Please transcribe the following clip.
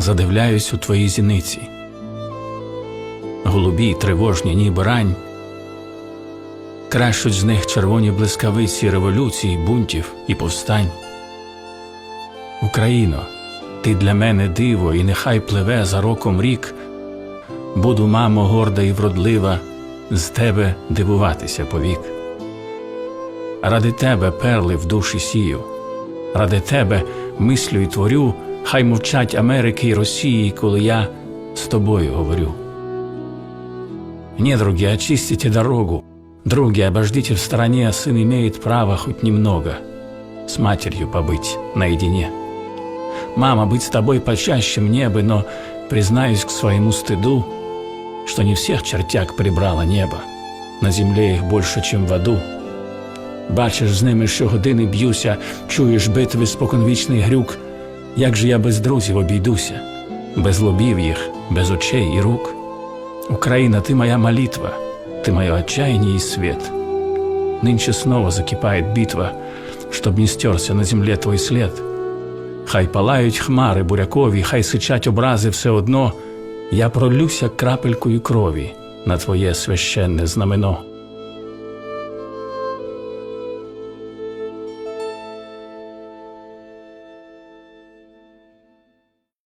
задивляюсь у твої зіниці. Голубі, тривожні, ніби рань. Кращуть з них червоні блискавиці революцій, бунтів і повстань. Україно, ти для мене диво, і нехай пливе за роком рік. Буду, мамо, горда і вродлива, з тебе дивуватися повік. Ради тебе перли в душі сію, ради тебе мислю і творю, хай мовчать Америки і Росії, коли я з тобою говорю. Недруги, очистите дорогу. Други, обождите в стороне, сын имеет право хоть немного с матерью побыть наедине. Мама, быть с тобой почаще мне бы, но признаюсь к своему стыду, что не всех чертяк прибрало небо. На земле их больше, чем в аду. Бачиш, з ними щогодини б'юся, чуєш битви споконвічний грюк. Як же я без друзів обійдуся, без лобів їх, без очей і рук. Украина, ты моя молитва, ты мое отчаяние и свет. Нынче снова закипает битва, чтоб не стерся на земле твой след. Хай палають хмари бурякові, хай сичать образи все одно, я пролюся крапелькою крові на твоє священне знамено.